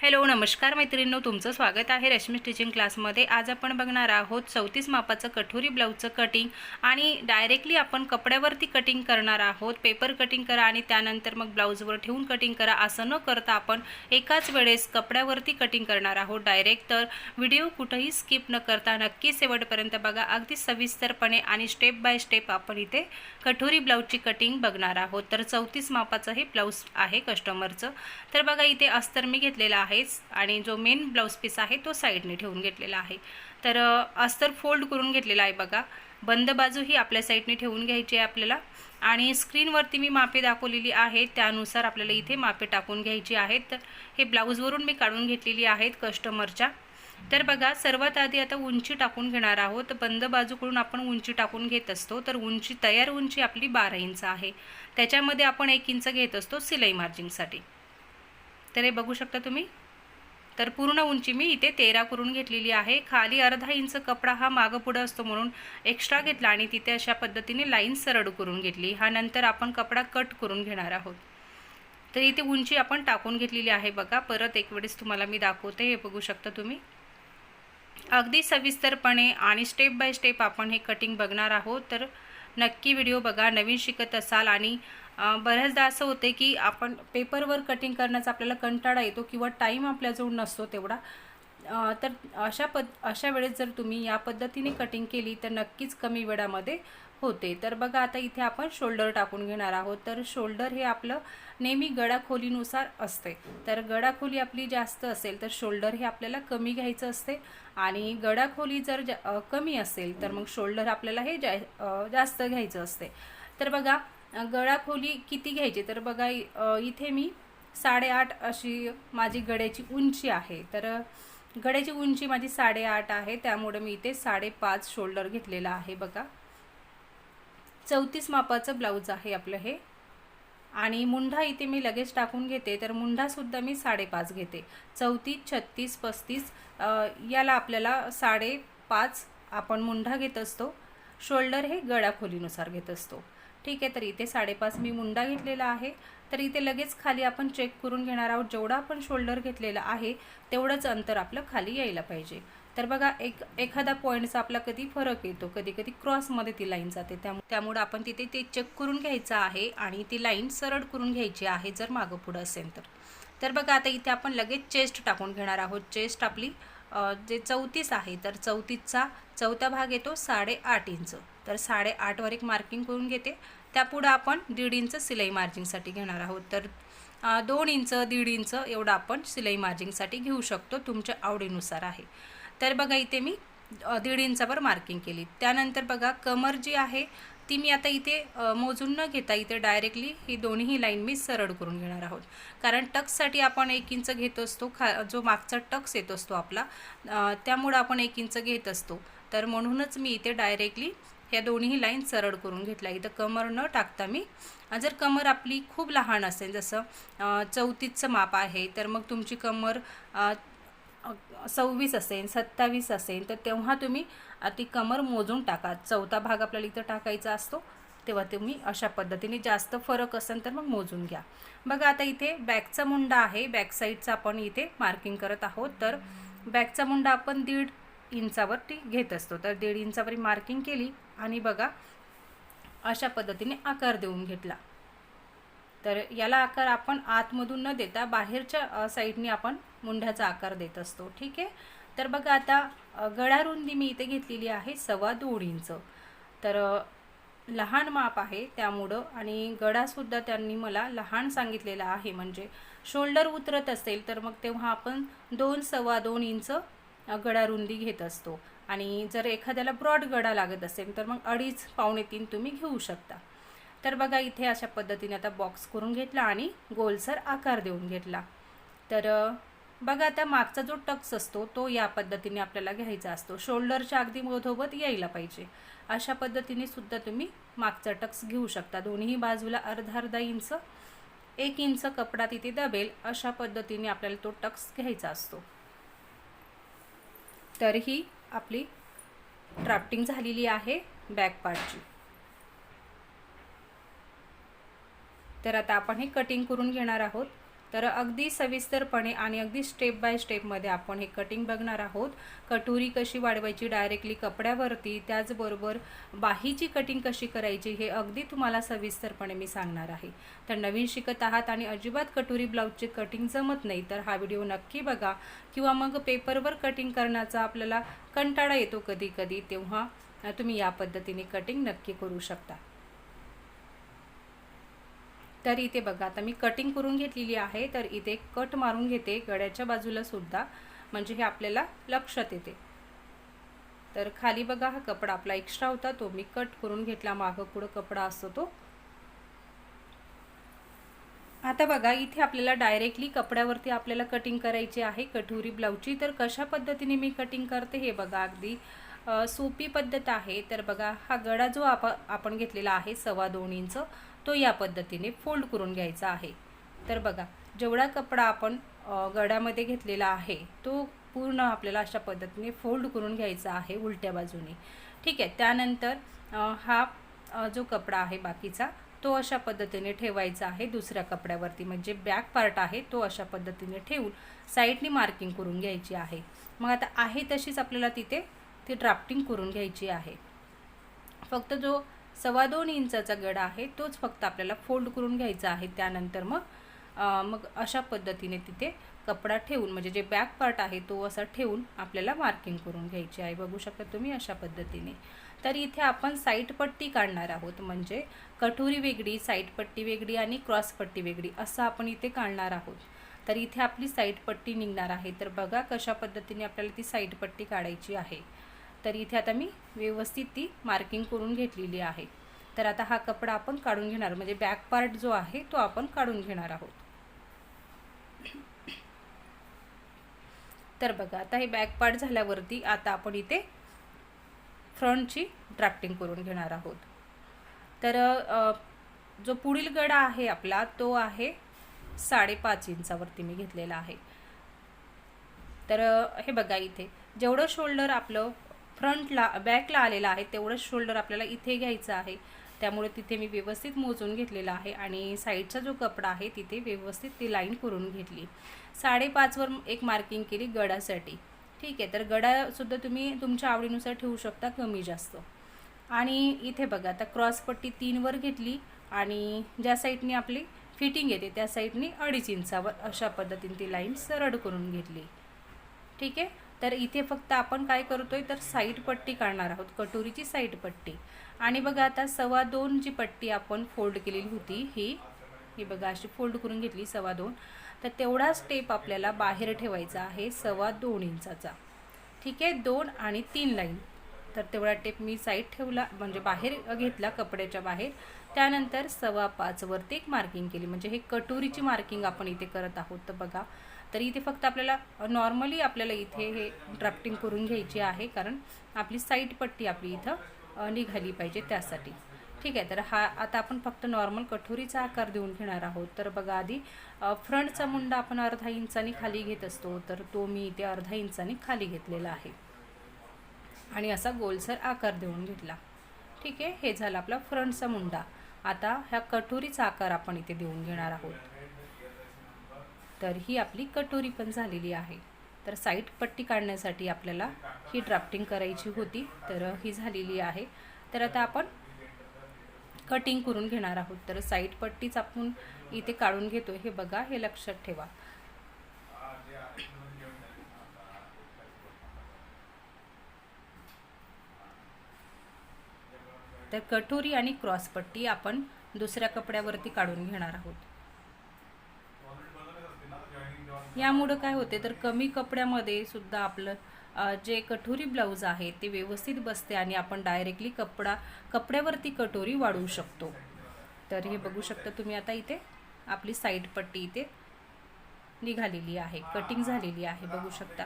Hello नमस्कार मैत्रिणींनो तुमचं स्वागत आहे रश्मी स्टिचिंग क्लासमध्ये आज आपण बघणार आहोत चौतीस मापाचं कठोरी ब्लाऊजचं कटिंग आणि डायरेक्टली आपण कपड्यावरती कटिंग करणार आहोत. पेपर कटिंग करा आणि त्यानंतर मग ब्लाऊजवर ठेवून कटिंग करा. असं न करता आपण एकाच वेळेस कपड्यावरती कटिंग करणार आहोत. डायरेक्ट तर व्हिडिओ कुठंही स्किप न करता नक्की शेवटपर्यंत बघा. अगदी सविस्तरपणे आणि स्टेप बाय स्टेप आपण इथे कठोरी ब्लाऊजची कटिंग बघणार आहोत. तर चौतीस मापाचं हे ब्लाऊज आहे कस्टमरचं तर बघा इथे अस्तर मी घेतलेला आहेच. आणि जो मेन ब्लाऊज पीस आहे तो साईडने ठेवून घेतलेला आहे. तर अस्तर फोल्ड करून घेतलेला आहे बघा. बंद बाजू ही आपल्या साईडने ठेवून घ्यायची आहे आपल्याला. आणि स्क्रीनवरती मी मापे दाखवलेली आहेत. त्यानुसार आपल्याला इथे मापे टाकून घ्यायची आहेत. तर हे ब्लाऊजवरून मी काढून घेतलेली आहेत कस्टमरच्या तर बघा सर्वात आधी आता उंची टाकून घेणार आहोत. बंद बाजूकडून आपण उंची टाकून घेत असतो. तर उंची तयार उंची आपली बारा इंच आहे. त्याच्यामध्ये आपण एक इंच घेत असतो सिलाई मार्जिंगसाठी तर हे बघू शकता तुम्ही? तर पूर्ण उंची मी इथे तेरा करून घेतलेली आहे. खाली अर्धा इंच कपडा हा मागं पुढं असतो म्हणून एक्स्ट्रा घेतला आणि तिथे अशा पद्धतीने लाईन सरळ करून घेतली. हा नंतर आपण कपडा कट करून घेणार आहोत. तर इथे उंची आपण टाकून घेतलेली आहे बघा. परत एक वेळेस तुम्हाला मी दाखवते. हे बघू शकता तुम्ही. अगदी सविस्तरपणे आणि स्टेप बाय स्टेप आपण हे कटिंग बघणार आहोत. तर नक्की व्हिडिओ बघा. नवीन शिकत असाल आणि बऱ्याचदा असं होते की आपण पेपरवर कटिंग करण्याचा आपल्याला कंटाळा येतो किंवा टाईम आपल्याजवळ नसतो तेवढा. तर अशा पद अशा वेळेस जर तुम्ही या पद्धतीने कटिंग केली तर नक्कीच कमी वेळामध्ये होते. तर बघा आता इथे आपण शोल्डर टाकून घेणार आहोत. तर शोल्डर हे आपलं नेहमी गडाखोलीनुसार असते तर गडाखोली आपली जास्त असेल तर शोल्डर हे आपल्याला कमी घ्यायचं असते. आणि गडाखोली जर जा कमी असेल तर मग शोल्डर आपल्याला हे जा जास्त घ्यायचं असते. तर बघा गळाखोली किती घ्यायची? तर बघा इथे मी साडेआठ अशी माझी गड्याची उंची आहे. तर गड्याची उंची माझी साडेआठ आहे. त्यामुळे मी इथे साडेपाच शोल्डर घेतलेला आहे बघा. चौतीस मापाचं ब्लाऊज आहे आपलं हे. आणि मुंढा इथे मी लगेच टाकून घेते. तर मुंढासुद्धा मी साडेपाच घेते. चौतीस छत्तीस पस्तीस याला आपल्याला साडेपाच आपण मुंढा घेत असतो. शोल्डर हे गळाखोलीनुसार घेत असतो. ठीक आहे तर इथे साडेपाच मी मुंडा घेतलेला आहे. तर इथे लगेच खाली आपण चेक करून घेणार आहोत जेवढा आपण शोल्डर घेतलेला आहे तेवढंच अंतर आपलं खाली यायला पाहिजे. तर बघा एक एखादा पॉईंटचा आपला कधी फरक येतो कधी कधी क्रॉसमध्ये ती लाईन जाते. त्यामुळे त्यामुळं आपण तिथे ते चेक करून घ्यायचं आहे आणि ती लाईन सरळ करून घ्यायची आहे जर मागं पुढं असेल तर. तर बघा आता इथे आपण लगेच चेस्ट टाकून घेणार आहोत. चेस्ट आपली जे चौतीस आहे तर चौतीसचा चौथा भाग येतो साडेआठ इंच. तर साडेआठवर एक मार्किंग करून घेते. त्यापुढं आपण दीड इंच सिलाई मार्जिंगसाठी घेणार आहोत. तर दोन इंच दीड इंच एवढं आपण सिलाई मार्जिंगसाठी घेऊ शकतो तुमच्या आवडीनुसार आहे. तर बघा इथे मी दीड इंचावर मार्किंग केली. त्यानंतर बघा कमर जी आहे ती मी आता इथे मोजून न घेता इथे डायरेक्टली ही दोन्ही लाईन मी सरळ करून घेणार आहोत. कारण टक्ससाठी आपण एक इंच घेत असतो खा जो मागचा टक्स येत असतो आपला त्यामुळं आपण एक इंच घेत असतो. तर म्हणूनच मी इथे डायरेक्टली ह्या दोन्ही लाईन सरळ करून घेतल्या. इथं कमर न टाकता मी जर कमर आपली खूप लहान असेल जसं चौतीसचं माप आहे तर मग तुमची कमर सव्वीस असेल सत्तावीस असेल तर तेव्हा तुम्ही ती कमर मोजून टाका. चौथा भाग आपल्याला इथं टाकायचा असतो तेव्हा तुम्ही अशा पद्धतीने जास्त फरक असेल तर मग मोजून घ्या. बघा आता इथे बॅकचा मुंडा आहे. बॅक साईडचा आपण इथे मार्किंग करत आहोत. तर बॅकचा मुंडा आपण दीड इंचावर ती घेत असतो. तर दीड इंचावरी मार्किंग केली आणि बघा अशा पद्धतीने आकार देऊन घेतला. तर याला आकार आपण आतमधून न देता बाहेरच्या साईडने आपण मुंढ्याचा आकार देत असतो. ठीक आहे? तर बघा आता अ, गळारुंदी मी इथे घेतलेली आहे सव्वा दोन इंच. तर लहान माप आहे त्यामुळं आणि गळासुद्धा त्यांनी मला लहान सांगितलेला आहे. म्हणजे शोल्डर उतरत असेल तर मग तेव्हा आपण दोन सव्वा दोन इंच गडा रुंदी घेत असतो. आणि जर एखाद्याला ब्रॉड गळा लागत असेल तर मग अडीच पावणे तीन तुम्ही घेऊ शकता. तर बघा इथे अशा पद्धतीने आता बॉक्स करून घेतला आणि गोलसर आकार देऊन घेतला. तर बघा आता मागचा जो टक्स असतो तो या पद्धतीने आपल्याला घ्यायचा असतो. शोल्डरच्या अगदी मधोबत यायला पाहिजे. अशा पद्धतीने सुद्धा तुम्ही मागचा टक्स घेऊ शकता. दोन्ही बाजूला अर्धा अर्धा इंच एक इंच कपडा तिथे दबेल अशा पद्धतीने आपल्याला तो टक्स घ्यायचा असतो. तर ही आपली ड्राफ्टिंग झालेली आहे बॅक पार्टची तर आता आपण हे कटिंग करून घेणार आहोत. तर अगदी सविस्तरपणे आणि अगदी स्टेप बाय स्टेपमध्ये आपण हे कटिंग बघणार आहोत. कटोरी कशी वाढवायची डायरेक्टली कपड्यावरती त्याचबरोबर बाहीची कटिंग कशी करायची हे अगदी तुम्हाला सविस्तरपणे मी सांगणार आहे. तर नवीन शिकत आहात आणि अजिबात कटोरी ब्लाऊजची कटिंग जमत नाही तर हा व्हिडिओ नक्की बघा. किंवा मग पेपरवर कटिंग करण्याचा आपल्याला कंटाळा येतो कधी कधी तेव्हा तुम्ही या पद्धतीने कटिंग नक्की करू शकता. तर इथे बघा आता मी कटिंग करून घेतलेली आहे तर इथे कट मारून घेते गळ्याच्या बाजूला सुद्धा. म्हणजे हे आपल्याला लक्षात येते. तर खाली बघा हा कपडा आपला एक्स्ट्रा होता तो मी कट करून घेतला. मागं पुढं कपडा असतो तो. आता बघा इथे आपल्याला डायरेक्टली कपड्यावरती आपल्याला कटिंग करायची आहे कठोरी ब्लाऊजची तर कशा पद्धतीने मी कटिंग करते हे बघा अगदी सोपी पद्धत आहे. तर बघा हा गळा जो आप आपण घेतलेला आहे सव्वा दोन इंच तो या पद्धतीने फोल्ड करून घ्यायचा आहे. तर बघा जेवढा कपडा आपण गड्यामध्ये गळ्यामध्ये घेतलेला आहे तो पूर्ण आपल्याला अशा पद्धतीने फोल्ड करून घ्यायचा आहे उलट्या बाजूने. ठीक आहे त्यानंतर हा जो कपडा आहे बाकीचा तो अशा पद्धतीने ठेवायचा आहे दुसऱ्या कपड्यावरती. म्हणजे बॅक पार्ट आहे तो अशा पद्धतीने ठेवून साईडनी मार्किंग करून घ्यायची आहे. मग आता आहे तशीच आपल्याला तिथे ती ड्राफ्टिंग करून घ्यायची आहे. फक्त जो सव्वा दोन इंचाचा गडा आहे तोच फक्त आपल्याला फोल्ड करून घ्यायचा आहे. त्यानंतर मग मग अशा पद्धतीने तिथे कपडा ठेवून म्हणजे जे बॅक पार्ट आहे तो असा ठेवून आपल्याला मार्किंग करून घ्यायची आहे. बघू शकता तुम्ही अशा पद्धतीने. तर इथे आपण साईटपट्टी काढणार आहोत म्हणजे कटोरी वेगळी साईटपट्टी वेगळी आणि क्रॉसपट्टी वेगळी असं आपण इथे काढणार आहोत. तर इथे आपली साईटपट्टी निघणार आहे. तर बघा कशा पद्धतीने आपल्याला ती साईटपट्टी काढायची आहे. तर इथे आता मी व्यवस्थित ती मार्किंग करून घेतलेली आहे. तर आता हा कपडा आपण काढून घेणार म्हणजे बॅक पार्ट जो आहे तो आपण काढून घेणार आहोत. तर बघा आता हे बॅक पार्ट झाल्यावरती आता आपण इथे फ्रंटची ड्राफ्टिंग करून घेणार आहोत. तर जो पुढील गडा आहे आपला तो आहे साडेपाच इंचावरती मी घेतलेला आहे. तर हे बघा इथे जेवढं शोल्डर आपलं फ्रंटला बॅकला आलेला आहे. तेवढंच शोल्डर आपल्याला इथे घ्यायचं आहे. त्यामुळे तिथे मी व्यवस्थित मोजून घेतलेला आहे आणि साईडचा जो कपडा आहे तिथे व्यवस्थित ती लाईन करून घेतली. साडेपाचवर एक मार्किंग केली गडासाठी. ठीक आहे तर गडासुद्धा तुम्ही तुमच्या आवडीनुसार ठेवू शकता कमी जास्त. आणि इथे बघा आता क्रॉसपट्टी तीनवर घेतली आणि ज्या साईडने आपली फिटिंग येते त्या साईडने अडीच इंचावर अशा पद्धतीने ती लाईन सरळ करून घेतली. ठीक आहे? तर इथे फक्त आपण काय करतोय तर साईड पट्टी काढणार आहोत कटोरीची साईड पट्टी. आणि बघा आता सव्वा दोन जी पट्टी आपण फोल्ड केलेली होती ही ही बघा अशी फोल्ड करून घेतली सव्वा दोन. तर तेवढा स्टेप आपल्याला बाहेर ठेवायचा आहे सव्वा दोन इंचाचा. ठीक आहे दोन आणि तीन लाईन तर तेवढा टेप मी साईड ठेवला म्हणजे बाहेर घेतला कपड्याच्या बाहेर. त्यानंतर सव्वा पाचवरती एक मार्किंग केली म्हणजे हे कटोरीची मार्किंग आपण इथे करत आहोत. तर बघा तर इथे फक्त आपल्याला नॉर्मली आपल्याला इथे हे ड्राफ्टिंग करून घ्यायची आहे कारण आपली साईड पट्टी आपली इथं निघाली पाहिजे त्यासाठी. ठीक आहे तर हा आता आपण फक्त नॉर्मल कठोरीचा आकार देऊन घेणार आहोत. तर बघा आधी फ्रंटचा मुंडा आपण अर्धा इंचाने खाली घेत असतो तर तो मी इथे अर्धा इंचाने खाली घेतलेला आहे. आणि असा गोलसर आकार देऊन घेतला. ठीक आहे हे झालं आपला फ्रंटचा मुंडा. आता ह्या कठोरीचा आकार आपण इथे देऊन घेणार आहोत. तर ही आपली कटोरी पण झालेली आहे. तर साईड पट्टी काढण्यासाठी आपल्याला ही ड्राफ्टिंग करायची होती. तर ही झालेली आहे. तर आता आपण कटिंग करून घेणार आहोत. तर साईड पट्टीच आपण इथे काढून घेतो हे बघा हे लक्षात ठेवा. तर कटोरी आणि क्रॉस पट्टी आपण दुसऱ्या कपड्यावरती काढून घेणार आहोत. यामुळं काय होते तर कमी कपड्यामध्ये सुद्धा आपलं जे कठोरी ब्लाऊज आहे ते व्यवस्थित बसते आणि आपण डायरेक्टली कपडा कपड्यावरती कटोरी वाढवू शकतो. तर हे बघू शकता तुम्ही आता इथे आपली साईड पट्टी इथे निघालेली आहे कटिंग झालेली आहे बघू शकता.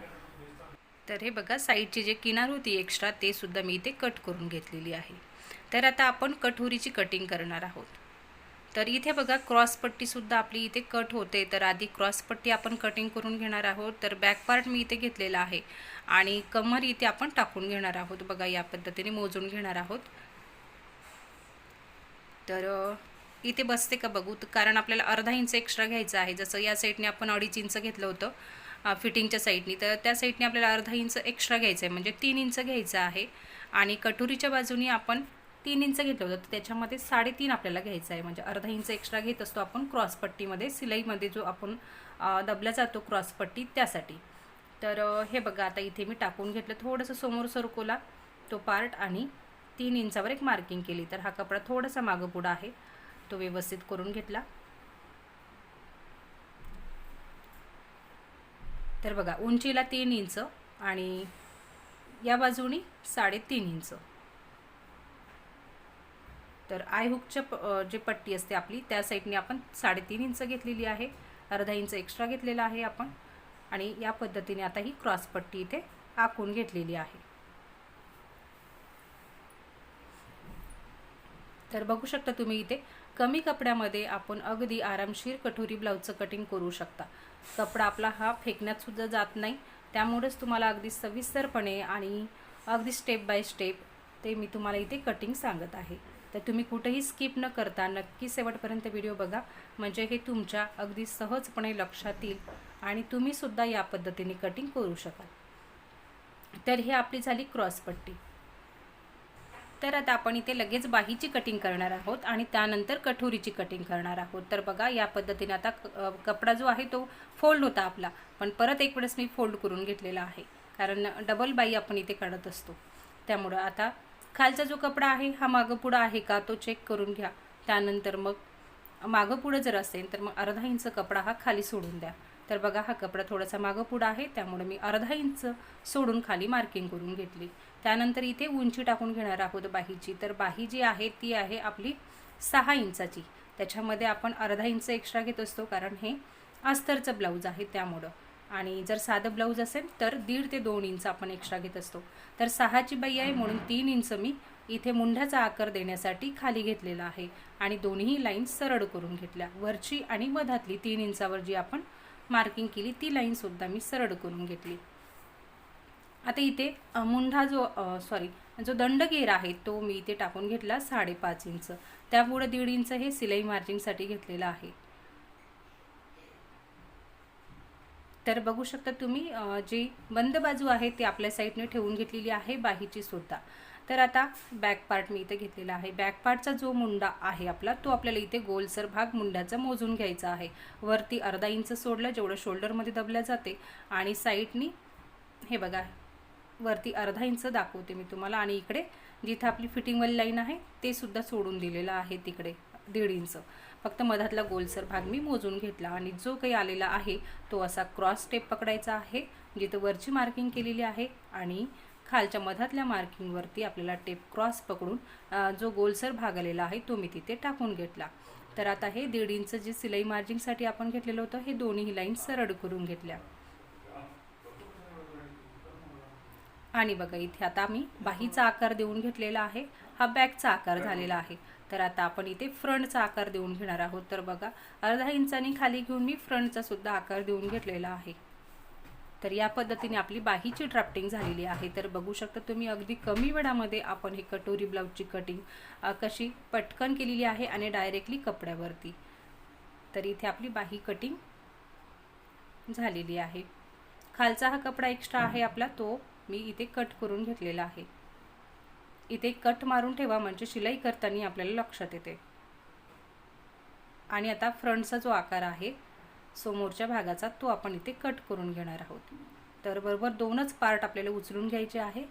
तर हे बघा साईडची जे किनार होती एक्स्ट्रा ते सुद्धा मी इथे कट करून घेतलेली आहे. तर आता आपण कठोरीची कटिंग करणार आहोत. तर इथे बघा क्रॉसपट्टीसुद्धा आपली इथे कट होते. तर आधी क्रॉसपट्टी आपण कटिंग करून घेणार आहोत. तर बॅक पार्ट मी इथे घेतलेला आहे. आणि कमर इथे आपण टाकून घेणार आहोत. बघा या पद्धतीने मोजून घेणार आहोत. तर इथे बसते का बघू? तर कारण आपल्याला अर्धा इंच एक्स्ट्रा घ्यायचं आहे. जसं या साईडने आपण अडीच इंच घेतलं होतं फिटिंगच्या साईडनी तर त्या साईडने आपल्याला अर्धा इंच एक्स्ट्रा घ्यायचं आहे. म्हणजे तीन इंच घ्यायचं आहे. आणि कटोरीच्या बाजूनी आपण तीन इंच घेतलं होतं. तर त्याच्यामध्ये साडेतीन आपल्याला घ्यायचं आहे. म्हणजे अर्धा इंच एक्स्ट्रा घेत असतो आपण क्रॉसपट्टीमध्ये सिलाईमध्ये जो आपण दबला जातो क्रॉसपट्टी त्यासाठी. तर हे बघा आता इथे मी टाकून घेतलं थोडंसं समोर सरकोला तो पार्ट आणि तीन इंचावर एक मार्किंग केली. तर हा कपडा थोडासा मागं पुढं आहे. तो व्यवस्थित करून घेतला. तर बघा उंचीला तीन इंच आणि या बाजूनी साडेतीन इंच. तर आय हुकच्या प जे पट्टी असते आपली त्या साईडने आपण साडेतीन इंच घेतलेली आहे. अर्धा इंच एक्स्ट्रा घेतलेला आहे आपण. आणि या पद्धतीने आता ही क्रॉस पट्टी इथे आखून घेतलेली आहे. तर बघू शकता तुम्ही इथे कमी कपड्यामध्ये आपण अगदी आरामशीर कठोरी ब्लाऊजचं कटिंग करू शकता. कपडा आपला हा फेकण्यातसुद्धा जात नाही. त्यामुळेच तुम्हाला अगदी सविस्तरपणे आणि अगदी स्टेप बाय स्टेप ते मी तुम्हाला इथे कटिंग सांगत आहे. तर तुम्ही कुठेही स्किप न करता नक्की शेवटपर्यंत व्हिडिओ बघा. म्हणजे हे तुमच्या अगदी सहजपणे लक्षात येईल आणि तुम्हीसुद्धा या पद्धतीने कटिंग करू शकाल. तर हे आपली झाली क्रॉसपट्टी तर आता आपण इथे लगेच बाहीची कटिंग करणार आहोत आणि त्यानंतर कठोरीची कटिंग करणार आहोत. तर बघा या पद्धतीने आता कपडा जो आहे तो फोल्ड होता आपला पण परत एक वेळेस मी फोल्ड करून घेतलेला आहे. कारण डबल बाई आपण इथे काढत असतो. त्यामुळं आता खालचा जो कपडा आहे हा मागं पुढं आहे का? तो चेक करून घ्या. त्यानंतर मग मागं पुढं जर असेल तर मग अर्धा इंच कपडा हा खाली सोडून द्या. तर बघा हा कपडा थोडासा मागं पुढं आहे त्यामुळे मी अर्धा इंच सोडून खाली मार्किंग करून घेतली. त्यानंतर इथे उंची टाकून घेणार आहोत बाहीची. तर बाही जी आहे ती आहे आपली सहा इंचाची. त्याच्यामध्ये आपण अर्धा इंच एक्स्ट्रा घेत असतो कारण हे अस्तरचं ब्लाऊज आहे त्यामुळं. आणि जर साधं ब्लाऊज असेल तर दीड ते दोन इंच आपण एक्स्ट्रा घेत असतो. तर सहाची बाई आहे म्हणून तीन इंच मी इथे मुंढ्याचा आकार देण्यासाठी खाली घेतलेला आहे आणि दोन्ही लाईन सरळ करून घेतल्या. वरची आणि मधातली तीन इंचावर जी आपण मार्किंग केली ती लाईनसुद्धा मी सरळ करून घेतली. आता इथे मुंढा जो सॉरी जो दंडगेर आहे तो मी इथे टाकून घेतला साडेपाच इंच. त्यापुढं दीड इंच हे सिलाई मार्जिंगसाठी घेतलेलं आहे. तर बघू शकता तुम्ही जी बंद बाजू आहे ती आपल्या साईडने ठेवून घेतलेली आहे बाहीची सुद्धा. तर आता बॅक पार्ट मी इथे घेतलेला आहे. बॅक पार्टचा जो मुंडा आहे आपला तो आपल्याला इथे गोलसर भाग मुंड्याचा मोजून घ्यायचा आहे. वरती अर्धा इंच सोडलं जेवढं शोल्डरमध्ये दबल्या जाते आणि साईडनी हे बघा वरती अर्धा इंच दाखवते मी तुम्हाला. आणि इकडे जिथं आपली फिटिंगवाली लाईन आहे ते सुद्धा सोडून दिलेलं आहे तिकडे. दीड इंच. फक्त मधातला गोलसर भाग मी मोजून घेतला आणि जो काही आलेला आहे तो असा क्रॉस स्टेप पकडायचा आहे जिथं वरची मार्किंग केलेली आहे आणि खालच्या मधातल्या मार्किंगवरती आपल्याला टेप क्रॉस पकडून जो गोलसर भाग आलेला आहे तो मी तिथे टाकून घेतला. तर आता हे दीड इंच जे सिलाई मार्जिंगसाठी आपण घेतलेलं होतं हे दोन्ही लाईन सरळ करून घेतल्या. आणि बघा इथे आता मी बाहीचा आकार देऊन घेतलेला आहे. हा बॅकचा आकार झालेला आहे. तर आता आपण इथे फ्रंटचा आकार देऊन घेणार आहोत. तर बघा अर्धा इंचानी खाली घेऊन मी फ्रंटचा सुद्धा आकार देऊन घेतलेला आहे. तर या पद्धतीने आपली बाहीची ड्राफ्टिंग झालेली आहे. तर बघू शकता तुम्ही अगदी कमी वेळामध्ये आपण ही कटोरी ब्लाऊजची कटिंग कशी पटकन केलेली आहे आणि डायरेक्टली कपड्यावरती. तर इथे आपली बाही कटिंग झालेली आहे. खालचा हा कपडा एक्स्ट्रा आहे आपला तो मी इथे कट करून घेतलेला आहे. इथे कट मारून ठेवा म्हणजे शिलाई करताना आपल्याला लक्षात येते. आणि आता फ्रंटचा जो आकार आहे समोरच्या भागाचा तो आपण इथे कट करून घेणार आहोत. तर बरोबर दोनच पार्ट आपल्याला उचलून घ्यायचे आहे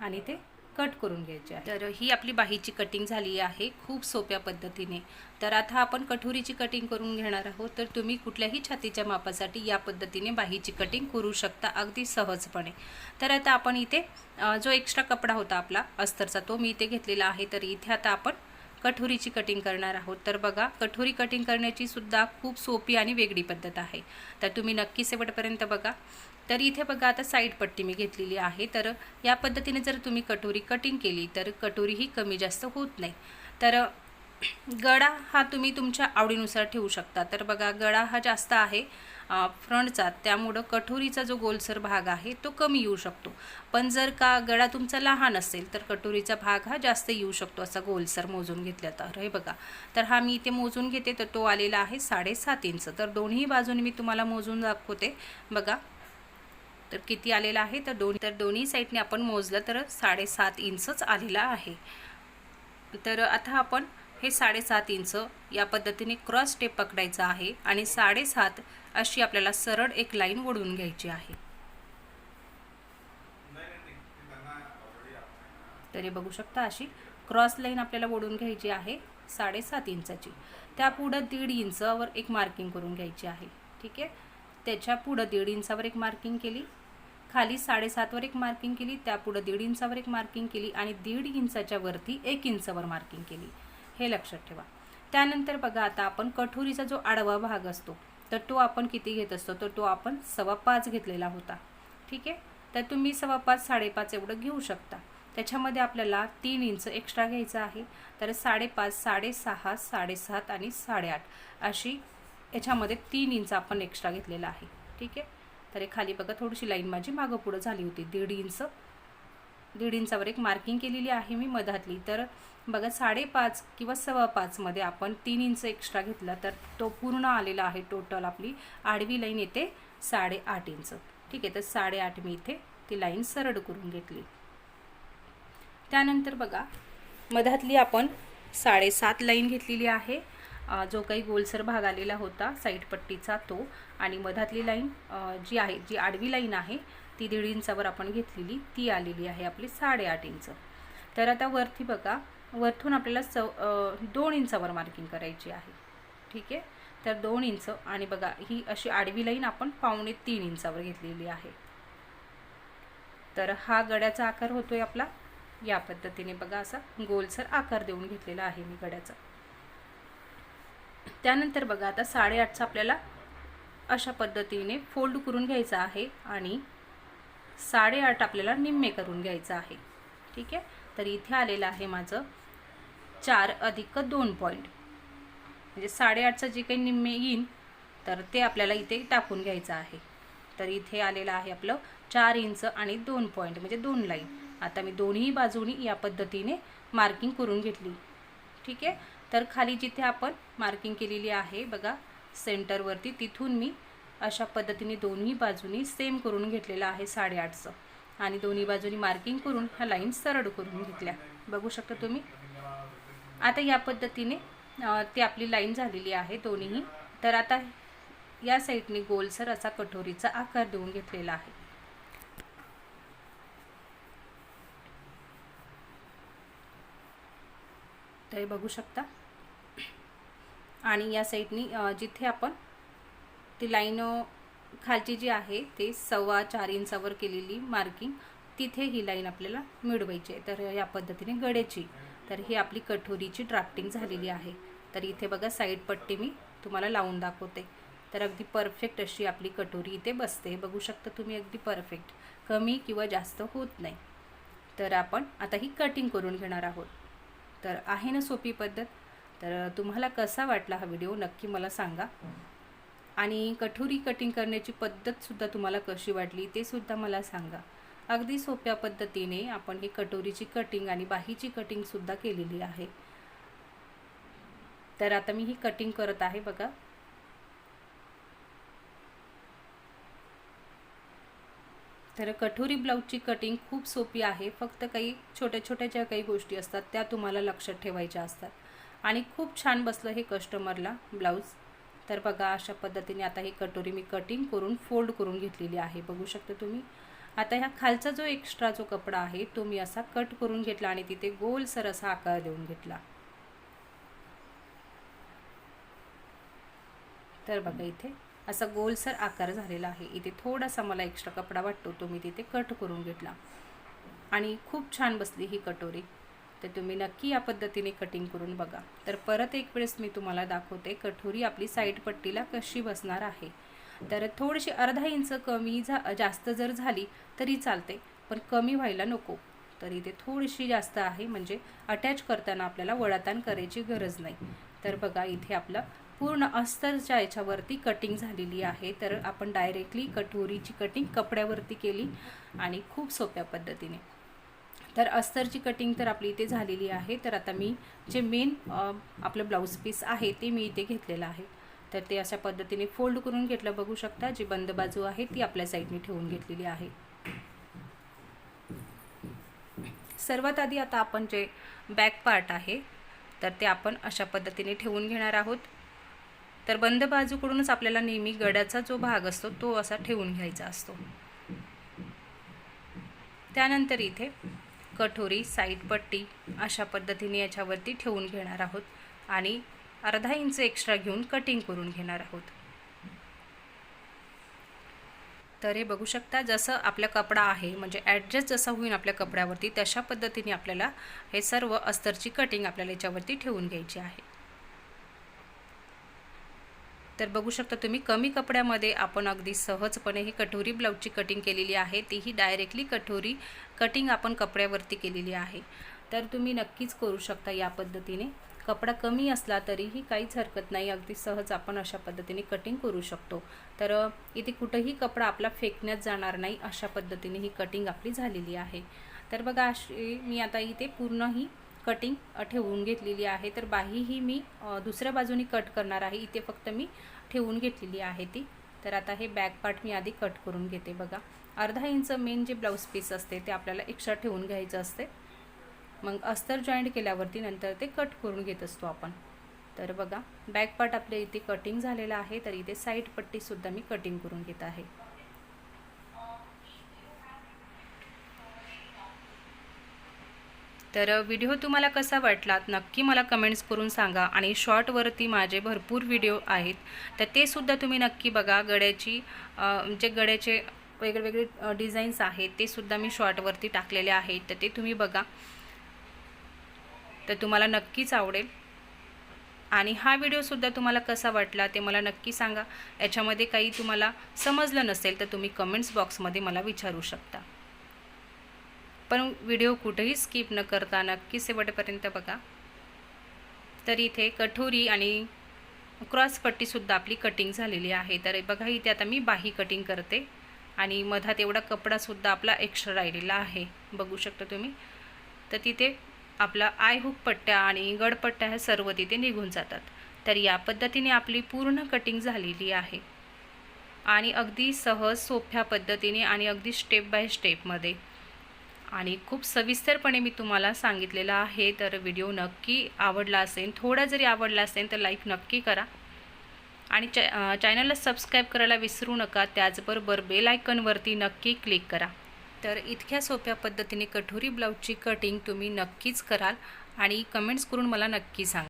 आणि ते कट करून घ्यायचे आहे. तर ही आपली बाहीची कटिंग झाली आहे खूप सोप्या पद्धतीने. तर आता आपण कठोरीची कटिंग करून घेणार आहोत. तर तुम्ही कुठल्याही छातीच्या मापासाठी या पद्धतीने बाहीची कटिंग करू शकता अगदी सहजपणे. तर आता आपण इथे जो एक्स्ट्रा कपडा होता आपला अस्तरचा तो मी इथे घेतलेला आहे. तर इथे आता आपण कठोरीची कटिंग करणार आहोत. तर बघा कठोरी कटिंग करण्याची सुद्धा खूप सोपी आणि वेगळी पद्धत आहे. तर तुम्ही नक्की शेवटपर्यंत बघा. तर इथे बघा आता साईड पट्टी मी घेतलेली आहे. तर या पद्धतीने जर तुम्ही कटोरी कटिंग केली तर कटोरी ही कमी जास्त होत नाही. तर गळा हा तुम्ही तुमच्या आवडीनुसार ठेवू शकता. तर बघा गळा हा जास्त आहे फ्रंटचा. त्यामुळं कटोरीचा जो गोलसर भाग आहे तो कमी येऊ शकतो. पण जर का गळा तुमचा लहान असेल तर कटोरीचा भाग हा जास्त येऊ शकतो असा गोलसर मोजून घेतला तर. हे बघा. तर हा मी इथे मोजून घेते तर तो आलेला आहे साडेसात इंच. तर दोन्ही बाजूने मी तुम्हाला मोजून दाखवते. बघा. तर किती आलेला आहे? तर दोन्ही तर दोन्ही साईडने आपण मोजलं तर साडेसात इंचच आलेला आहे. तर आता आपण हे साडेसात इंच या पद्धतीने क्रॉस स्टेप पकडायचा आहे आणि साडेसात अशी आपल्याला सरळ एक लाईन ओढून घ्यायची आहे. तर हे बघू शकता अशी क्रॉस लाईन आपल्याला ओढून घ्यायची आहे साडेसात इंचाची. त्या पुढं दीड इंचावर एक मार्किंग करून घ्यायची आहे. ठीक आहे? त्याच्या पुढं दीड इंचावर एक मार्किंग केली. खाली साडेसातवर एक मार्किंग केली त्यापुढं दीड इंचावर एक मार्किंग केली आणि दीड इंचाच्या वरती एक इंचावर मार्किंग केली. हे लक्षात ठेवा. त्यानंतर बघा आता आपण कठोरीचा जो आडवा भाग असतो तर तो आपण किती घेत असतो? तर तो आपण सव्वा पाच घेतलेला होता. ठीक आहे? तर तुम्ही सव्वा पाच साडेपाच एवढं घेऊ शकता. त्याच्यामध्ये आपल्याला तीन इंच एक्स्ट्रा घ्यायचं आहे. तर साडेपाच साडेसहा साडेसात आणि साडेआठ अशी याच्यामध्ये तीन इंच आपण एक्स्ट्रा घेतलेला आहे. ठीक आहे? तर हे खाली बघा थोडीशी लाईन माझी मागं पुढं झाली होती दीड इंच. दीड इंचावर एक मार्किंग केलेली आहे मी मधातली. तर बघा साडेपाच किंवा सव्वा पाचमध्ये आपण तीन इंच एक्स्ट्रा घेतला तर तो पूर्ण आलेला आहे टोटल आपली. आडवी लाईन येते साडेआठ इंच. ठीक आहे तर साडेआठ मी इथे ती लाईन सरळ करून घेतली. त्यानंतर बघा मधातली आपण साडेसात लाईन घेतलेली आहे. जो काही गोलसर भाग आलेला होता साईड पट्टीचा तो. आणि मधातली लाईन जी आहे जी आडवी लाईन आहे ती दीड इंचावर आपण घेतलेली ती आलेली आहे आपली साडेआठ इंच. तर आता वरती बघा वरतून आपल्याला चौ दोन इंचावर मार्किंग करायची आहे. ठीक आहे? तर दोन इंच आणि बघा ही अशी आडवी लाईन आपण पावणे तीन इंचावर घेतलेली आहे. तर हा गड्याचा आकार होतोय आपला. या पद्धतीने बघा असा गोलसर आकार देऊन घेतलेला आहे मी गड्याचा. त्यानंतर बघा आता साडेआठचा आपल्याला अशा पद्धतीने फोल्ड करून घ्यायचा आहे आणि साडेआठ आपल्याला निम्मे करून घ्यायचं आहे. ठीक आहे? तर इथे आलेलं आहे माझं चार अधिक दोन पॉईंट म्हणजे साडेआठचं जे काही निम्मे येईन तर ते आपल्याला इथे टाकून घ्यायचं आहे. तर इथे आलेलं आहे आपलं चार इंच आणि दोन पॉईंट म्हणजे दोन लाईन आता मी दोन्ही बाजूनी या पद्धतीने मार्किंग करून घेतली. ठीक आहे? तर खाली जिथे आपण मार्किंग केलेली आहे बघा सेंटरवरती तिथून मी अशा पद्धतीने दोन्ही बाजूनी सेम करून घेतलेलं आहे साडेआठचं. आणि दोन्ही बाजूनी मार्किंग करून ह्या लाईन सरळ करून घेतल्या. बघू शकता तुम्ही? आता या पद्धतीने ती आपली लाईन झालेली आहे दोन्हीही. तर आता या साईडने गोलसर असा कठोरीचा आकार देऊन घेतलेला आहे. तर बघू शकता? आणि या साईडनी जिथे आपण ती लाईन खालची जी आहे ते सव्वा चार इंचावर केलेली मार्किंग तिथे ही लाईन आपल्याला मिळवायची आहे. तर या पद्धतीने गड्याची तर ही आपली कठोरीची ड्राफ्टिंग झालेली आहे. तर इथे बघा साईड पट्टी मी तुम्हाला लावून दाखवते. तर अगदी परफेक्ट अशी आपली कटोरी इथे बसते. बघू शकता तुम्ही अगदी परफेक्ट. कमी किंवा जास्त होत नाही. तर आपण आता ही कटिंग करून घेणार आहोत. तर आहे ना सोपी पद्धत? तर तुम्हाला कसा वाटला हा व्हिडिओ नक्की मला सांगा. आणि कठोरी कटिंग करण्याची पद्धतसुद्धा तुम्हाला कशी वाटली ते सुद्धा मला सांगा. अगदी सोप्या पद्धतीने आपण ही कटोरीची कटिंग आणि बाहीची कटिंगसुद्धा केलेली आहे. तर आता मी ही कटिंग करत आहे बघा. तर कठोरी ब्लाऊजची कटिंग खूप सोपी आहे. फक्त काही छोट्या छोट्या ज्या काही गोष्टी असतात त्या तुम्हाला लक्षात ठेवायच्या असतात. आणि खूप छान बसलं हे कस्टमरला ब्लाऊज तर बघा अशा पद्धतीने आता ही कटोरी मी कटिंग करून फोल्ड करून घेतलेली आहे. बघू शकता तुम्ही. आता ह्या खालचा जो एक्स्ट्रा जो कपडा आहे तो मी असा कट करून घेतला आणि तिथे गोलसर असा आकार देऊन घेतला. तर बघा इथे असा गोलसर आकार झालेला आहे. इथे थोडासा मला एक्स्ट्रा कपडा वाटतो तो मी तिथे कट करून घेतला. आणि खूप छान बसली ही कटोरी. तर तुम्ही नक्की या पद्धतीने कटिंग करून बघा. तर परत एक वेळेस मी तुम्हाला दाखवते कठोरी आपली साईड पट्टीला कशी बसणार आहे. तर थोडीशी अर्धा इंच कमी झा जास्त जर झाली तरी चालते पण कमी व्हायला नको. तर इथे थोडीशी जास्त आहे म्हणजे अटॅच करताना आपल्याला वळाताण करायची गरज नाही. तर बघा इथे आपलं पूर्ण अस्तरच्या याच्यावरती कटिंग झालेली आहे तर आपण डायरेक्टली कटोरीची कटिंग कपड्यावरती केली आणि खूप सोप्या पद्धतीने. तर अस्तरची कटिंग तर आपली इथे झालेली आहे. तर आता मी जे मेन आपलं ब्लाऊज पीस आहे ते मी इथे घेतलेलं आहे. तर ते अशा पद्धतीने फोल्ड करून घेतलं बघू शकता. जी बंद बाजू आहे ती आपल्या साईडने ठेवून घेतलेली आहे. सर्वात आधी आता आपण जे बॅक पार्ट आहे तर ते आपण अशा पद्धतीने ठेवून घेणार आहोत. तर बंद बाजूकडूनच आपल्याला नेहमी गड्याचा जो भाग असतो तो असा ठेवून घ्यायचा असतो. त्यानंतर इथे कठोरी साईड पट्टी अशा पद्धतीने याच्यावरती ठेवून घेणार आहोत आणि अर्धा इंच एक्स्ट्रा घेऊन कटिंग करून घेणार आहोत. तर हे बघू शकता जसं आपला कपडा आहे म्हणजे ॲडजस्ट जसा होईल आपल्या कपड्यावरती तशा पद्धतीने आपल्याला हे सर्व अस्तरची कटिंग आपल्याला याच्यावरती ठेवून घ्यायची आहे. तर बघू शकता तुम्ही कमी कपड्यामध्ये आपण अगदी सहजपणे ही कठोरी ब्लाऊजची कटिंग केलेली आहे. तीही डायरेक्टली कठोरी कटिंग आपण कपड्यावरती केलेली आहे. तर तुम्ही नक्कीच करू शकता या पद्धतीने. कपडा कमी असला तरीही काहीच हरकत नाही अगदी सहज आपण अशा पद्धतीने कटिंग करू शकतो. तर इथे कुठंही कपडा आपला फेकण्यात जाणार नाही अशा पद्धतीने ही कटिंग आपली झालेली आहे. तर बघा अशी मी आता इथे पूर्ण ही कटिंग ठेवून घेतलेली आहे. तर बाहीही मी दुसऱ्या बाजूनी कट करणार आहे. इथे फक्त मी ठेवून घेतलेली आहे ती. तर आता हे बॅक पार्ट मी आधी कट करून घेते बघा. अर्धा इंच मेन जे ब्लाऊज पीस असते ते आपल्याला एक्स्ट्रा ठेवून घ्यायचं असते. मग अस्तर जॉईंट केल्यावरती नंतर ते कट करून घेत असतो आपण. तर बघा बॅक पार्ट आपल्या इथे कटिंग झालेलं आहे. तर इथे साईड पट्टीसुद्धा मी कटिंग करून घेत आहे. तर व्हिडिओ तुम्हाला कसा वाटला नक्की मला कमेंट्स करून सांगा आणि शॉर्टवरती माझे भरपूर व्हिडिओ आहेत. तर ते सुद्धा तुम्ही नक्की बघा. गड्याची जे गड्याचे वेगळेवेगळे डिझाईन्स आहेत ते सुद्धा मी शॉर्टवरती टाकलेले आहेत. तर ते तुम्ही बघा. तर तुम्हाला नक्कीच आवडेल. आणि हा व्हिडिओसुद्धा तुम्हाला कसा वाटला ते मला नक्की सांगा. याच्यामध्ये काही तुम्हाला समजलं नसेल तर तुम्ही कमेंट्स बॉक्समध्ये मला विचारू शकता. पण व्हिडिओ कुठेही स्किप न करता नक्की शेवटपर्यंत बघा. तर इथे कठोरी आणि क्रॉसपट्टीसुद्धा आपली कटिंग झालेली आहे. तर बघा इथे आता मी बाही कटिंग करते आणि मधात एवढा कपडासुद्धा आपला एक्स्ट्रा राहिलेला आहे. बघू शकता तुम्ही? तर तिथे आपला आय हुक पट्ट्या आणि गडपट्ट्या ह्या सर्व तिथे निघून जातात. तर या पद्धतीने आपली पूर्ण कटिंग झालेली आहे. आणि अगदी सहज सोप्या पद्धतीने आणि अगदी स्टेप बाय स्टेपमध्ये आणि खूप सविस्तरपणे मी तुम्हाला सांगितलेलं आहे तर व्हिडिओ नक्की आवडला असेल थोडा जरी आवडला असेल तर लाईक नक्की करा. आणि चॅ चॅनलला सबस्क्राईब करायला विसरू नका त्याचबरोबर बेल आयकनवरती नक्की क्लिक करा. तर इतक्या सोप्या पद्धतीने कठोरी ब्लाऊजची कटिंग तुम्ही नक्कीच कराल आणि कमेंट्स करून मला नक्की सांगा.